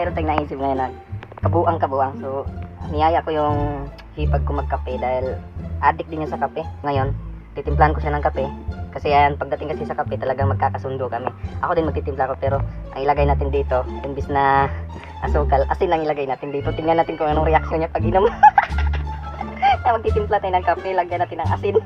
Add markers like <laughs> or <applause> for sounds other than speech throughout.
meron tayong naisip ngayon na kabuang-kabuang. So, niyaya ko yung hipag ko magkape dahil addict din niya sa kape. Ngayon, titimplahan ko siya ng kape. Kasi yan, pagdating kasi sa kape, talagang magkakasundo kami. Ako din magtitimpla ko, pero ang ilagay natin dito, imbis na asukal, asin lang ilagay natin dito. Tingnan natin kung anong reaksyon niya pag inom. <laughs> na magtitimpla tayo ng kape, lagyan natin ng asin.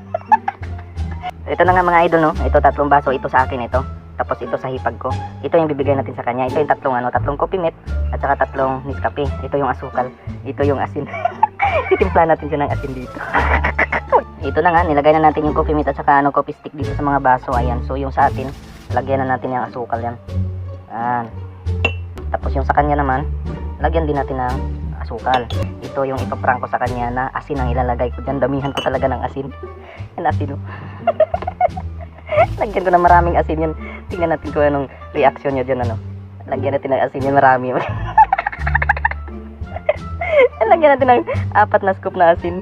<laughs> ito na nga mga idol, no? Ito tatlong baso, ito sa akin ito. Tapos ito sa hipag ko. Ito yung bibigay natin sa kanya. Ito yung tatlong ano, tatlong coffee mate at saka tatlong Nescafe. Ito yung asukal. Ito yung asin. <laughs> Titimpla natin siya ng asin dito. <laughs> ito na nga, nilagay na natin yung coffee mate at saka ano, coffee stick dito sa mga baso. Ayan. So yung sa atin, lagyan na natin yung asukal yan. Ayan. Tapos yung sa kanya naman, lagyan din natin ng asukal. Ito yung ipaprank ko sa kanya na asin ang ilalagay ko dyan. Damihan ko talaga ng asin. <laughs> Yan asin. Lagyan ko na maraming asin yan. Tingnan natin kung anong reaction niya dyan ano. Lagyan natin ng asin yan marami. <laughs> Lagyan natin ng apat na scoop na asin.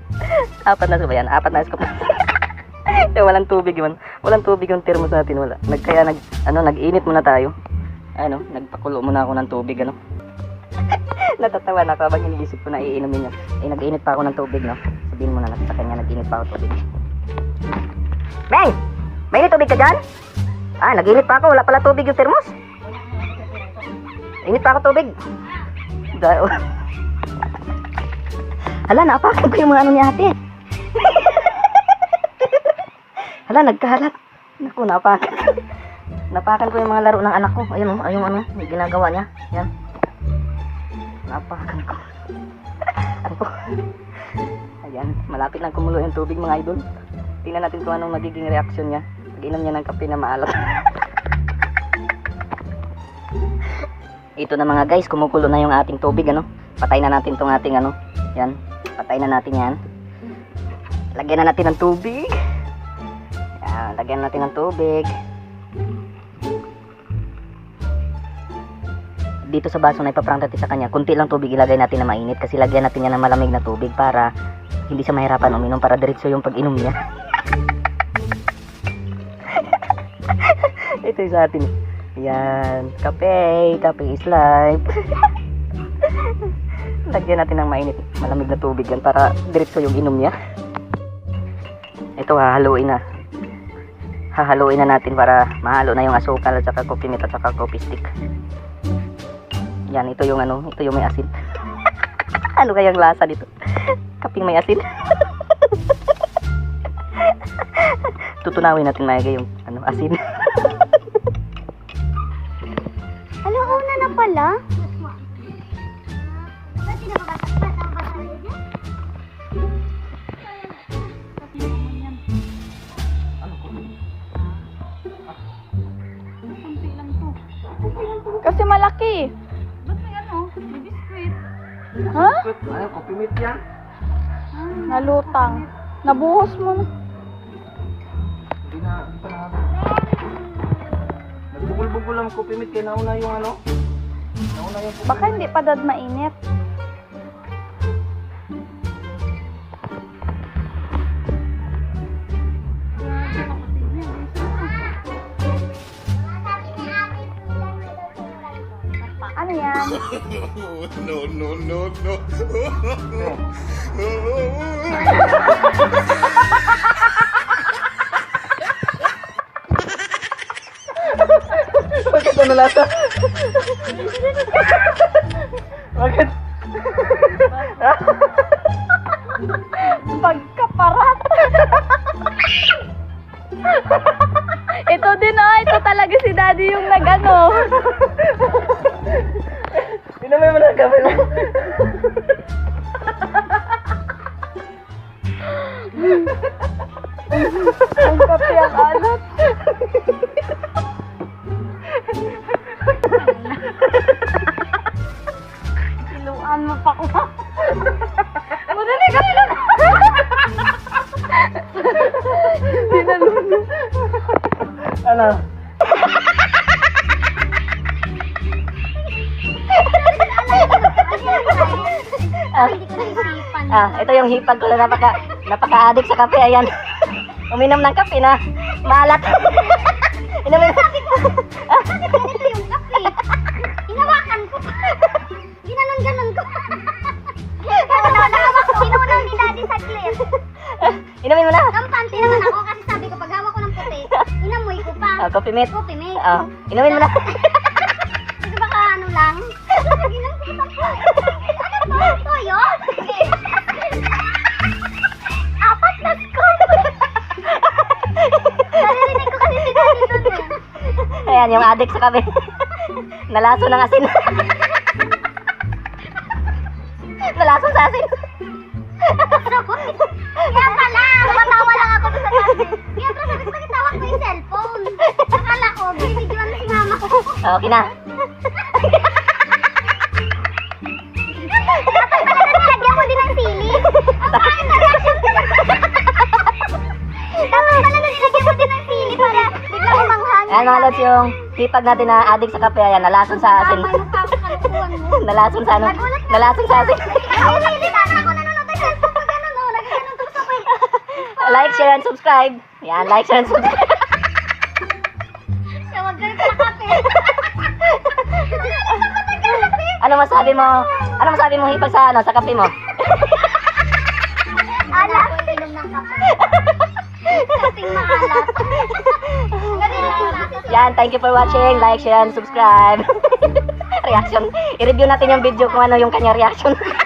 <laughs> apat na scoop yan. Apat na scoop na. <laughs> Yung walang tubig yun. Walang tubig yung thermos natin. Wala. Nag, kaya nag, ano, nag-init muna tayo. Ano, nagpakulo muna ako ng tubig. Ano. Natatawa na ako habang iniisip ko na iinumin niya. Eh, nag-init pa ako ng tubig, no? Sabihin mo na sa kanya, nag-init pa ako tubig. Beng! May tubig ka dyan? Ah, nag-init pa ako. Wala pala tubig yung thermos. Init pa ako tubig. Da- <laughs> Hala, naapakan ko yung mga ano ni ate. <laughs> Hala, nagkalat. Naku, naapakan ko. <laughs> Napakan ko yung mga laro ng anak ko. Ayun, oh, ayun ano, yung ginagawa niya. Yan. Napakan ko. Ayan, malapit lang kumulo yung tubig mga idol. Tingnan natin kung anong magiging reaksyon niya. Pag-inom niya ng kape na maalat. Ito na mga guys, kumukulo na yung ating tubig, ano? Patay na natin tong ating, ano? Yan, patay na natin yan. Lagyan na natin ng tubig. Yan, lagyan natin ng tubig. Dito sa baso na ipaprank natin sa kanya, kunti lang tubig ilagay natin na mainit kasi lagyan natin yan ng malamig na tubig para hindi siya mahirapan uminom para diretso yung pag-inom niya. <laughs> Ito sa atin. Yan. Kape. Kape is life. <laughs> Lagyan natin ng mainit. Malamig na tubig yan para diretso yung inom niya. Ito hahaluin na. Hahaluin na natin para mahalo na yung asukal at saka coffee mate at saka coffee stick. Yan, ito yung ano, ito yung may asin. <laughs> ano kayang lasa dito? <laughs> Kaping may asin. Tutunawin natin maigi yung ano, asin. Na pala? Kasi malaki. Ba't may ano? May biskuit. Ha? Ano, coffee mate yan? Nalutang. Nabuhos mo na. Hindi na, hindi pa na. Nagbubul-bugul ang coffee mate kaya nauna yung ano? Baka hindi pa dad mainit. Ano yan? no, no, no, no. <laughs> Ano lasa? Bakit? Pagkaparat. ito din ah, ito talaga si daddy yung nag-ano. Pinamay mo na ang kamay mo. Ang kape ang alat. Mo pa ko. <laughs> Madali ka nila. Dinalun. Ano? Ah. Ah, ito yung hipag ko na napaka, napaka-addict sa kape. Ayan. Uminom ng kape na maalat. <laughs> Inumin. Ganito Oh, coffee mate. Coffee mate. Oh, inumin mo na. <laughs> Kasi baka ano lang. Ko pa. Ano to? Toyo? Apat na score. Naririnig ko kasi si Daddy dun eh. Ayan, yung adik sa kape. Nalaso ng asin. Nalaso sa asin. Kaya pala, matawa lang ako doon sa dati. Kaya ko, yung cellphone? Akala ko, binibidyoan mo si mama ko. Okay na. Na nilagyan ko din ng sili. Ang pangit na reaction ko. Dapat pala na nilagyan ko din ng sili para biglang umanghang. Ayan mga lods, yung hipag natin na adik sa kape. Ayan, nalason sa asin. Tama mo. <laughs> nalason sa ano? Nagulat na. Nalason sa asin. Ay, sili na ako nanonood ng cellphone oh. Nagaganon to sa ko. like, share, and subscribe. Yan, like, share, and subscribe. Ano masabi mo? Ano masabi mo hipag sa ano sa kape mo? Ala. Ako inom ng kape. Kaping maalat. <laughs> Lang Yan, thank you for watching. Like, share, and subscribe. <laughs> reaction. I-review natin yung video kung ano yung kanya reaction. <laughs>